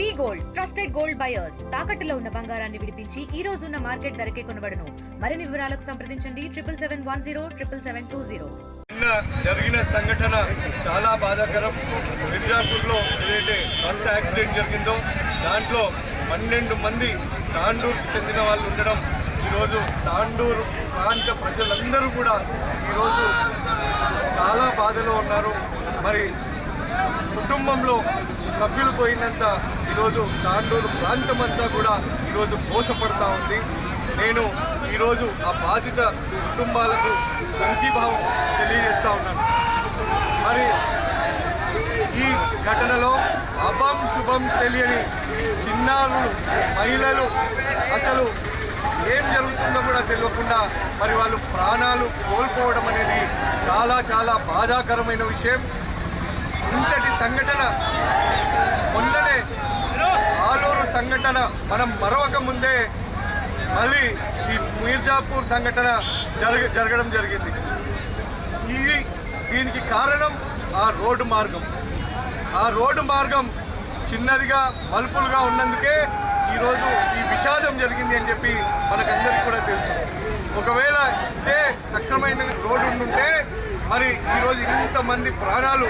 V gold trusted gold buyers. తాకట్టులో ఉన్న బంగారాన్ని విడిపించి ఈ రోజు ఉన్న మార్కెట్ ధరకే కొనబడను. మరిన్ని వివరాలకు సంప్రదించండి. Triple seven one zero triple seven two zero. జరిగిన సంఘటన చాలా బాధాకరం. మిర్జాపూర్లో ఏదైతే బస్సు యాక్సిడెంట్ జరిగిందో దాంట్లో పన్నెండు మంది తాండూరుకు చెందిన వాళ్ళు ఉండడం ఈరోజు తాండూరు ప్రాంత ప్రజలందరూ కూడా ఈరోజు చాలా బాధలో ఉన్నారు. మరి కుటుంబంలో సభ్యులు పోయినంత ఈరోజు తాండూరు ప్రాంతం అంతా కూడా ఈరోజు మోసపడతా ఉంది. నేను ఈరోజు ఆ బాధిత కుటుంబాలకు సంఘీభావం తెలియజేస్తా ఉన్నాను. మరి ఈ ఘటనలో అభం శుభం తెలియని చిన్నారులు మహిళలు అసలు ఏం జరుగుతుందో కూడా తెలియకుండా మరి వాళ్ళు ప్రాణాలు కోల్పోవడం అనేది చాలా చాలా బాధాకరమైన విషయం. ఇంతటి సంఘటన మొన్ననే ఆలూరు సంఘటన. మనం మరొక ముందే మళ్ళీ ఈ మీర్జాపూర్ సంఘటన జరగ జరగడం జరిగింది. ఇది దీనికి కారణం ఆ రోడ్డు మార్గం. ఆ రోడ్డు మార్గం చిన్నదిగా మలుపులుగా ఉన్నందుకే ఈరోజు ఈ విషాదం జరిగింది అని చెప్పి మనకందరికీ కూడా తెలుసు. ఒకవేళ ఇదే సక్రమైన రోడ్డు ఉంటే మరి ఈరోజు ఇంతమంది ప్రాణాలు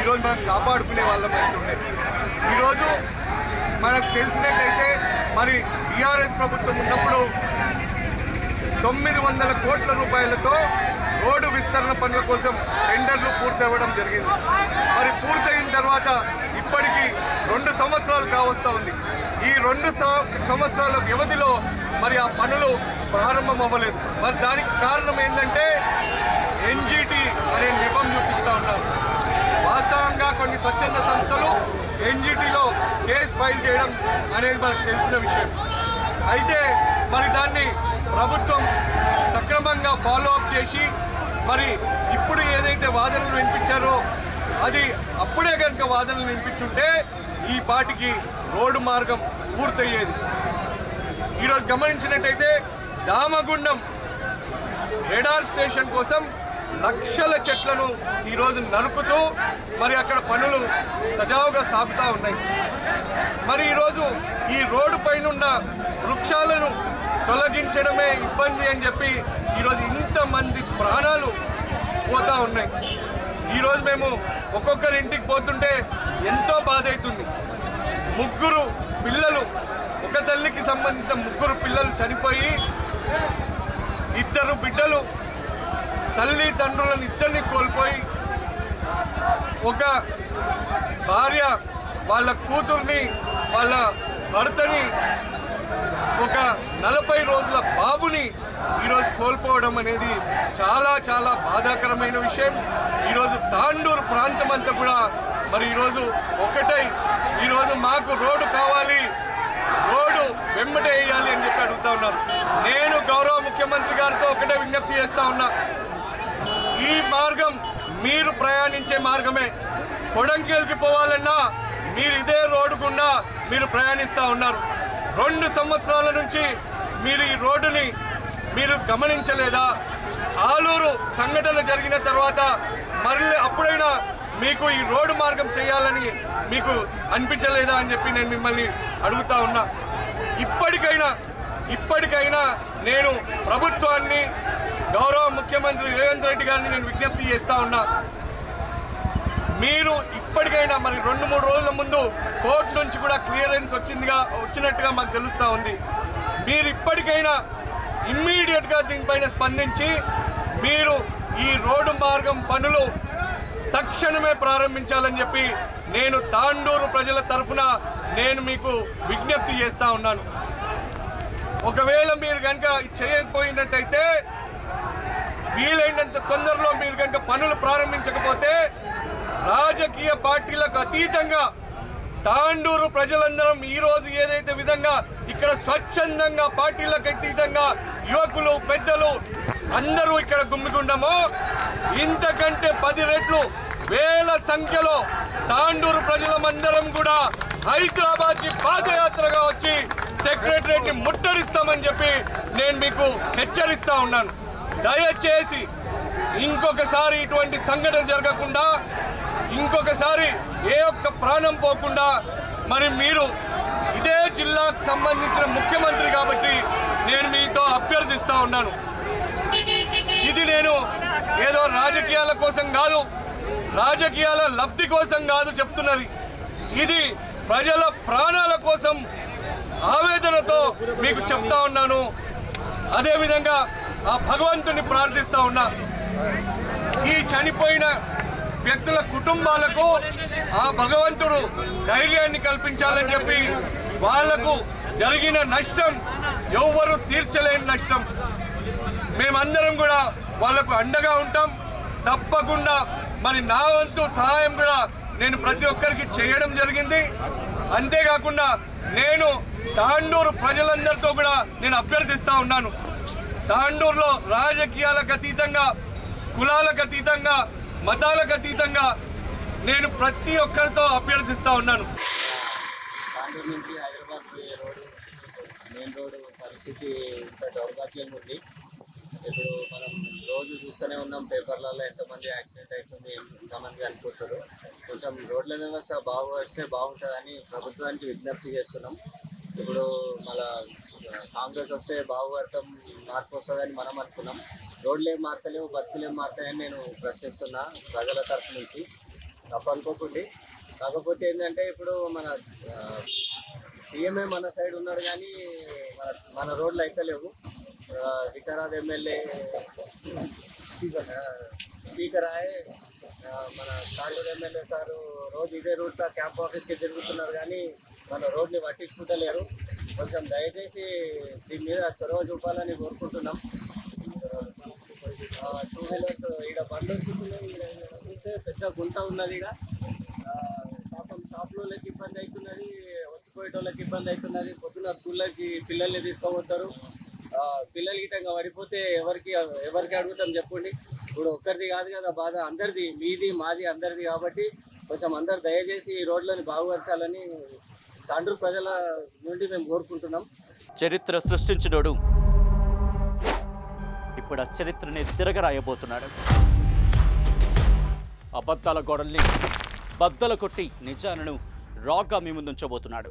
ఈరోజు మనం కాపాడుకునే వాళ్ళం అవుతుండే ఈరోజు మనకు తెలిసినట్టయితే మరి టీఆర్ఎస్ ప్రభుత్వం ఉన్నప్పుడు తొమ్మిది వందల కోట్ల రూపాయలతో రోడ్డు విస్తరణ పనుల కోసం టెండర్లు పూర్తవ్వడం జరిగింది. మరి పూర్తయిన తర్వాత ఇప్పటికీ రెండు సంవత్సరాలు కావస్తూ ఉంది. ఈ రెండు సంవత్సరాల వ్యవధిలో మరి ఆ పనులు ప్రారంభం అవ్వలేదు మరి దానికి కారణం ఏంటంటే ఎన్జిటి అనే నిపం చూపిస్తూ ఉన్నారు. వాస్తవంగా కొన్ని స్వచ్ఛంద సంస్థలు ఎన్జిటిలో కేసు ఫైల్ చేయడం అనేది మనకు తెలిసిన విషయం. అయితే మరి దాన్ని ప్రభుత్వం సక్రమంగా ఫాలో అప్ చేసి మరి ఇప్పుడు ఏదైతే వాదనలు వినిపించారో అది అప్పుడే కనుక వాదనలు వినిపించుంటే ఈ పాటికి రోడ్డు మార్గం పూర్తయ్యేది. ఈరోజు గమనించినట్టయితే దామగుండం రెడార్ స్టేషన్ కోసం లక్షల చెట్లను ఈరోజు నరుకుతూ మరి అక్కడ పనులు సజావుగా సాగుతూ ఉన్నాయి. మరి ఈరోజు ఈ రోడ్డు పైనున్న వృక్షాలను తొలగించడమే ఇబ్బంది అని చెప్పి ఈరోజు ఇంతమంది ప్రాణాలు పోతూ ఉన్నాయి. ఈరోజు మేము ఒక్కొక్కరి ఇంటికి పోతుంటే ఎంతో బాధ అవుతుంది ముగ్గురు పిల్లలు ఒక తల్లికి సంబంధించిన ముగ్గురు పిల్లలు చనిపోయి ఇద్దరు బిడ్డలు తల్లి తండ్రులను ఇద్దరిని కోల్పోయి ఒక భార్య వాళ్ళ కూతుర్ని వాళ్ళ భర్తని ఒక నలభై రోజుల బాబుని ఈరోజు కోల్పోవడం అనేది చాలా చాలా బాధాకరమైన విషయం. ఈరోజు తాండూరు ప్రాంతం అంతా కూడా మరి ఈరోజు ఒకటై. ఈరోజు మాకు రోడ్డు కావాలి. రోడ్డు వెంబడే వేయాలి అని చెప్పి అడుగుతా ఉన్నారు నేను గౌరవ ముఖ్యమంత్రి గారితో ఒకటే విజ్ఞప్తి చేస్తా ఉన్నా. ఈ మార్గం మీరు ప్రయాణించే మార్గమే. కొడంకేల్కి పోవాలన్నా మీరు ఇదే రోడ్డు గుండా మీరు ప్రయాణిస్తూ ఉన్నారు. రెండు సంవత్సరాల నుంచి మీరు ఈ రోడ్డుని మీరు గమనించలేదా? ఆలూరు సంఘటన జరిగిన తర్వాత మళ్ళీ అప్పుడైనా మీకు ఈ రోడ్డు మార్గం చేయాలని మీకు అనిపించలేదా అని చెప్పి నేను మిమ్మల్ని అడుగుతా ఉన్నా. ఇప్పటికైనా ఇప్పటికైనా నేను ప్రభుత్వాన్ని గౌరవ ముఖ్యమంత్రి రేవంత్ రెడ్డి గారిని నేను విజ్ఞప్తి చేస్తా ఉన్నా. మీరు ఇప్పటికైనా మరి రెండు మూడు రోజుల ముందు కోర్టు నుంచి కూడా క్లియరెన్స్ వచ్చిందిగా వచ్చినట్టుగా మాకు తెలుస్తూ ఉంది. మీరు ఇప్పటికైనా ఇమ్మీడియట్గా దీనిపైన స్పందించి మీరు ఈ రోడ్డు మార్గం పనులు తక్షణమే ప్రారంభించాలని చెప్పి నేను తాండూరు ప్రజల తరఫున నేను మీకు విజ్ఞప్తి చేస్తూ ఉన్నాను. ఒకవేళ మీరు కనుక చేయకపోయినట్టయితే వీలైనంత తొందరలో మీరు కనుక పనులు ప్రారంభించకపోతే రాజకీయ పార్టీలకు అతీతంగా తాండూరు ప్రజలందరం ఈ రోజు ఏదైతే విధంగా ఇక్కడ స్వచ్ఛందంగా పార్టీలకు అతీతంగా యువకులు పెద్దలు అందరూ ఇక్కడ గుమ్మిగుండమో ఇంతకంటే పది రెట్లు వేల సంఖ్యలో తాండూరు ప్రజలమందరం కూడా హైదరాబాద్కి పాదయాత్రగా సెక్రటరేట్ని ముట్టడిస్తామని చెప్పి నేను మీకు హెచ్చరిస్తా ఉన్నాను. దయచేసి ఇంకొకసారి ఇటువంటి సంఘటన జరగకుండా ఇంకొకసారి ఏ ఒక్క ప్రాణం పోకుండా మరి మీరు ఇదే జిల్లాకు సంబంధించిన ముఖ్యమంత్రి కాబట్టి నేను మీతో అభ్యర్థిస్తా ఉన్నాను. ఇది నేను ఏదో రాజకీయాల కోసం కాదు రాజకీయాల లబ్ధి కోసం కాదు చెప్తున్నది. ఇది ప్రజల ప్రాణాల కోసం ఆవేదనతో మీకు చెప్తా ఉన్నాను. అదేవిధంగా ఆ భగవంతుని ప్రార్థిస్తా ఉన్నా. ఈ చనిపోయిన వ్యక్తుల కుటుంబాలకు ఆ భగవంతుడు ధైర్యాన్ని కల్పించాలని చెప్పి వాళ్ళకు జరిగిన నష్టం ఎవ్వరూ తీర్చలేని నష్టం. మేమందరం కూడా వాళ్ళకు అండగా ఉంటాం. తప్పకుండా మరి నా వంతు సహాయం కూడా నేను ప్రతి ఒక్కరికి చేయడం జరిగింది. అంతేకాకుండా నేను తాండూరు ప్రజలందరితో కూడా నేను అభ్యర్థిస్తూ ఉన్నాను. తాండూరులో రాజకీయాలకు అతీతంగా కులాలకు అతీతంగా మతాలకు అతీతంగా నేను ప్రతి ఒక్కరితో అభ్యర్థిస్తూ ఉన్నాను. తాండూరు నుంచి హైదరాబాద్ పోయే రోడ్డు మెయిన్ రోడ్డు పరిస్థితి ఇంత దౌర్భాగ్యంగా ఉంది. ఇప్పుడు మనం రోజు చూస్తూనే ఉన్నాం పేపర్లలో ఎంతమంది యాక్సిడెంట్ అవుతుంది ఎంతమంది అనుకుంటారు కొంచెం రోడ్ల వ్యవస్థ బాగా వస్తే బాగుంటుందని ప్రభుత్వానికి విజ్ఞప్తి చేస్తున్నాం. ఇప్పుడు మళ్ళా కాంగ్రెస్ వస్తే బాగుపడతాం మార్పు వస్తుందని మనం అనుకున్నాం. రోడ్లు ఏం మారతలేవు బతుకులు ఏం మారుతాయని నేను ప్రశ్నిస్తున్నా ప్రజల తరఫు నుంచి. తప్పు అనుకోకండి. కాకపోతే ఏంటంటే ఇప్పుడు మన సీఎంఏ మన సైడ్ ఉన్నాడు కానీ మన మన రోడ్లు అయితే లేవు వికారాద్ ఎమ్మెల్యే స్పీకర్ ఆయే మన తాండూరు ఎమ్మెల్యే సారు రోజు ఇదే రూట్ క్యాంప్ ఆఫీస్కి తిరుగుతున్నారు కానీ మన రోడ్ని పట్టించుకుంటలేరు కొంచెం దయచేసి దీని మీద చొరవ చూపాలని కోరుకుంటున్నాం టూ వీలర్స్ ఇక్కడ బండ్లు ఈడ చూస్తే పెద్ద గుంట ఉన్నది ఇక్కడ పాపం షాప్లోళ్ళకి ఇబ్బంది అవుతున్నది వచ్చిపోయేటోళ్ళకి ఇబ్బంది అవుతున్నది పొద్దున స్కూళ్ళకి పిల్లల్ని తీసుకోబోతారు పిల్లలు గిట్టంగా పడిపోతే ఎవరికి ఎవరికి అడుగుతాం చెప్పండి. ఇప్పుడు ఒక్కరిది కాదు కదా బాధ అందరిది మీది మాది అందరిది కాబట్టి కొంచెం అందరు దయచేసి ఈ రోడ్లని బాగుపరచాలని తండ్రి ప్రజల నుండి మేము కోరుకుంటున్నాం. చరిత్ర సృష్టించినోడు. ఇప్పుడు ఆ చరిత్రని తిరగరాయబోతున్నాడు. అబద్ధాల గోడల్ని బద్దలు కొట్టి నిజాలను రాగా మీ ముందుంచబోతున్నాడు.